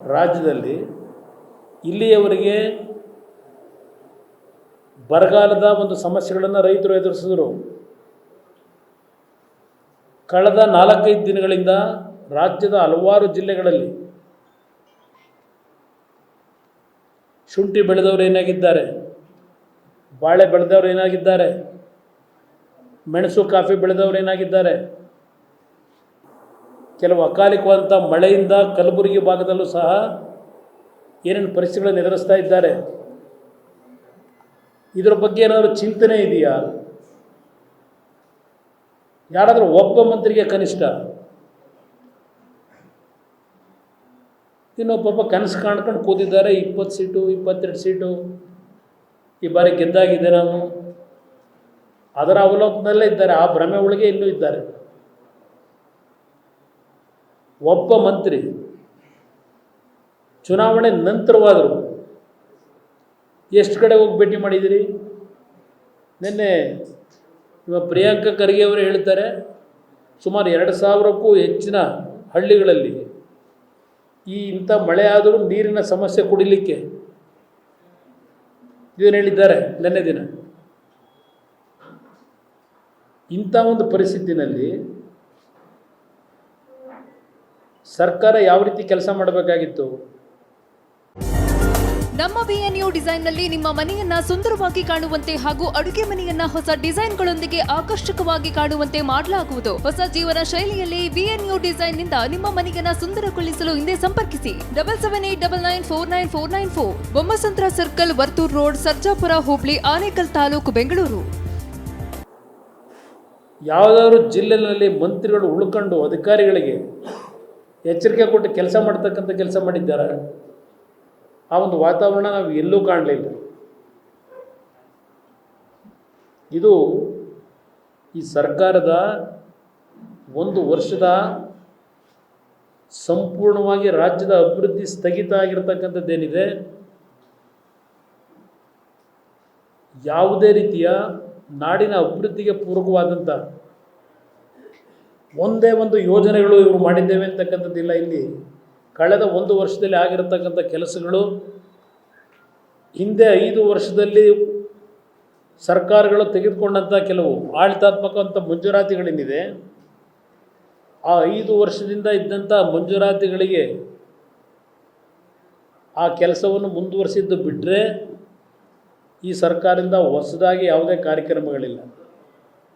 ರಾಜ್ಯದಲ್ಲಿ ಇಲ್ಲಿಯವರೆಗೆ ಬರಗಾಲದ ಒಂದು ಸಮಸ್ಯೆಗಳನ್ನು ರೈತರು ಎದುರಿಸಿದರು. ಕಳೆದ ನಾಲ್ಕೈದು ದಿನಗಳಿಂದ ರಾಜ್ಯದ ಹಲವಾರು ಜಿಲ್ಲೆಗಳಲ್ಲಿ ಶುಂಠಿ ಬೆಳೆದವರು ಏನಾಗಿದ್ದಾರೆ, ಬಾಳೆ ಬೆಳೆದವರು ಏನಾಗಿದ್ದಾರೆ, ಮೆಣಸು ಕಾಫಿ ಬೆಳೆದವರು ಏನಾಗಿದ್ದಾರೆ ಕೆಲವು ಅಕಾಲಿಕವಾದಂಥ ಮಳೆಯಿಂದ ಕಲಬುರಗಿ ಭಾಗದಲ್ಲೂ ಸಹ ಏನೇನು ಪರಿಸ್ಥಿತಿಗಳನ್ನು ಎದುರಿಸ್ತಾ ಇದ್ದಾರೆ. ಇದರ ಬಗ್ಗೆ ಏನಾದರೂ ಚಿಂತನೆ ಇದೆಯಾ? ಯಾರಾದರೂ ಒಬ್ಬ ಮಂತ್ರಿಗೆ ಕನಿಷ್ಠ? ಇನ್ನೊಬ್ಬೊಬ್ಬ ಕನಸು ಕಾಣ್ಕೊಂಡು ಕೂತಿದ್ದಾರೆ, ಇಪ್ಪತ್ತು ಸೀಟು, ಇಪ್ಪತ್ತೆರಡು ಸೀಟು. ಈ ಬಾರಿ ಗೆದ್ದಾಗಿದೆ ನಾವು. ಅದರ ಅವಲೋಕನದಲ್ಲೇ ಇದ್ದಾರೆ, ಆ ಭ್ರಮೆ ಒಳಗೆ ಇನ್ನೂ ಇದ್ದಾರೆ. ಒಬ್ಬ ಮಂತ್ರಿ ಚುನಾವಣೆ ನಂತರವಾದರು ಎಷ್ಟು ಕಡೆ ಹೋಗಿ ಭೇಟಿ ಮಾಡಿದಿರಿ? ನಿನ್ನೆ ಇವ ಪ್ರಿಯಾಂಕ ಖರ್ಗೆ ಅವರು ಹೇಳ್ತಾರೆ, ಸುಮಾರು ಎರಡು ಸಾವಿರಕ್ಕೂ ಹೆಚ್ಚಿನ ಹಳ್ಳಿಗಳಲ್ಲಿ ಈ ಇಂಥ ಮಳೆ ಆದರೂ ನೀರಿನ ಸಮಸ್ಯೆ ಕುಡಿಲಿಕ್ಕೆ ಇದನ್ನು ಹೇಳಿದ್ದಾರೆ ನೆನ್ನೆ ದಿನ. ಇಂಥ ಒಂದು ಪರಿಸ್ಥಿತಿನಲ್ಲಿ ಸರ್ಕಾರ ಯಾವ ರೀತಿ ಕೆಲಸ ಮಾಡಬೇಕಾಗಿತ್ತು? ನಮ್ಮ ಬಿಎನ್ಯು ಡಿಸೈನ್ನಲ್ಲಿ ನಿಮ್ಮ ಮನೆಯನ್ನ ಸುಂದರವಾಗಿ ಕಾಣುವಂತೆ ಹಾಗೂ ಅಡುಗೆ ಮನೆಯನ್ನ ಹೊಸ ಡಿಸೈನ್ಗಳೊಂದಿಗೆ ಆಕರ್ಷಕವಾಗಿ ಕಾಣುವಂತೆ ಮಾಡಲಾಗುವುದು. ಹೊಸ ಜೀವನ ಶೈಲಿಯಲ್ಲಿ ಬಿಎನ್ಯು ಡಿಸೈನ್ನಿಂದ ನಿಮ್ಮ ಮನೆಯನ್ನ ಸುಂದರಗೊಳಿಸಲು ಹಿಂದೆ ಸಂಪರ್ಕಿಸಿ. Double seven eight double nine four nine four nine four Bommasandra circle Varthur road Sarjapura Hubli Anekal taluk Bengaluru. ಯಾವುದಾದ್ರು ಜಿಲ್ಲೆಗಳಲ್ಲಿ ಮಂತ್ರಿಗಳು ಉಳ್ಕೊಂಡು ಅಧಿಕಾರಿಗಳಿಗೆ ಎಚ್ಚರಿಕೆ ಕೊಟ್ಟು ಕೆಲಸ ಮಾಡ್ತಕ್ಕಂಥ ಕೆಲಸ ಮಾಡಿದ್ದಾರೆ? ಆ ಒಂದು ವಾತಾವರಣ ನಾವು ಎಲ್ಲೂ ಕಾಣಲಿಲ್ಲ. ಇದು ಈ ಸರ್ಕಾರದ ಒಂದು ವರ್ಷದ ಸಂಪೂರ್ಣವಾಗಿ ರಾಜ್ಯದ ಅಭಿವೃದ್ಧಿ ಸ್ಥಗಿತ ಆಗಿರ್ತಕ್ಕಂಥದ್ದೇನಿದೆ? ಯಾವುದೇ ರೀತಿಯ ನಾಡಿನ ಅಭಿವೃದ್ಧಿಗೆ ಪೂರಕವಾದಂಥ ಒಂದೇ ಒಂದು ಯೋಜನೆಗಳು ಇವರು ಮಾಡಿದ್ದೇವೆ ಅಂತಕ್ಕಂಥದ್ದಿಲ್ಲ ಇಲ್ಲಿ ಕಳೆದ ಒಂದು ವರ್ಷದಲ್ಲಿ ಆಗಿರತಕ್ಕಂಥ ಕೆಲಸಗಳು, ಹಿಂದೆ ಐದು ವರ್ಷದಲ್ಲಿ ಸರ್ಕಾರಗಳು ತೆಗೆದುಕೊಂಡಂಥ ಕೆಲವು ಆಡಳಿತಾತ್ಮಕವಂಥ ಮಂಜೂರಾತಿಗಳೇನಿದೆ ಆ ಐದು ವರ್ಷದಿಂದ ಇದ್ದಂಥ ಮಂಜೂರಾತಿಗಳಿಗೆ ಆ ಕೆಲಸವನ್ನು ಮುಂದುವರಿಸಿದ್ದು ಬಿಟ್ಟರೆ ಈ ಸರ್ಕಾರದಿಂದ ಹೊಸದಾಗಿ ಯಾವುದೇ ಕಾರ್ಯಕ್ರಮಗಳಿಲ್ಲ.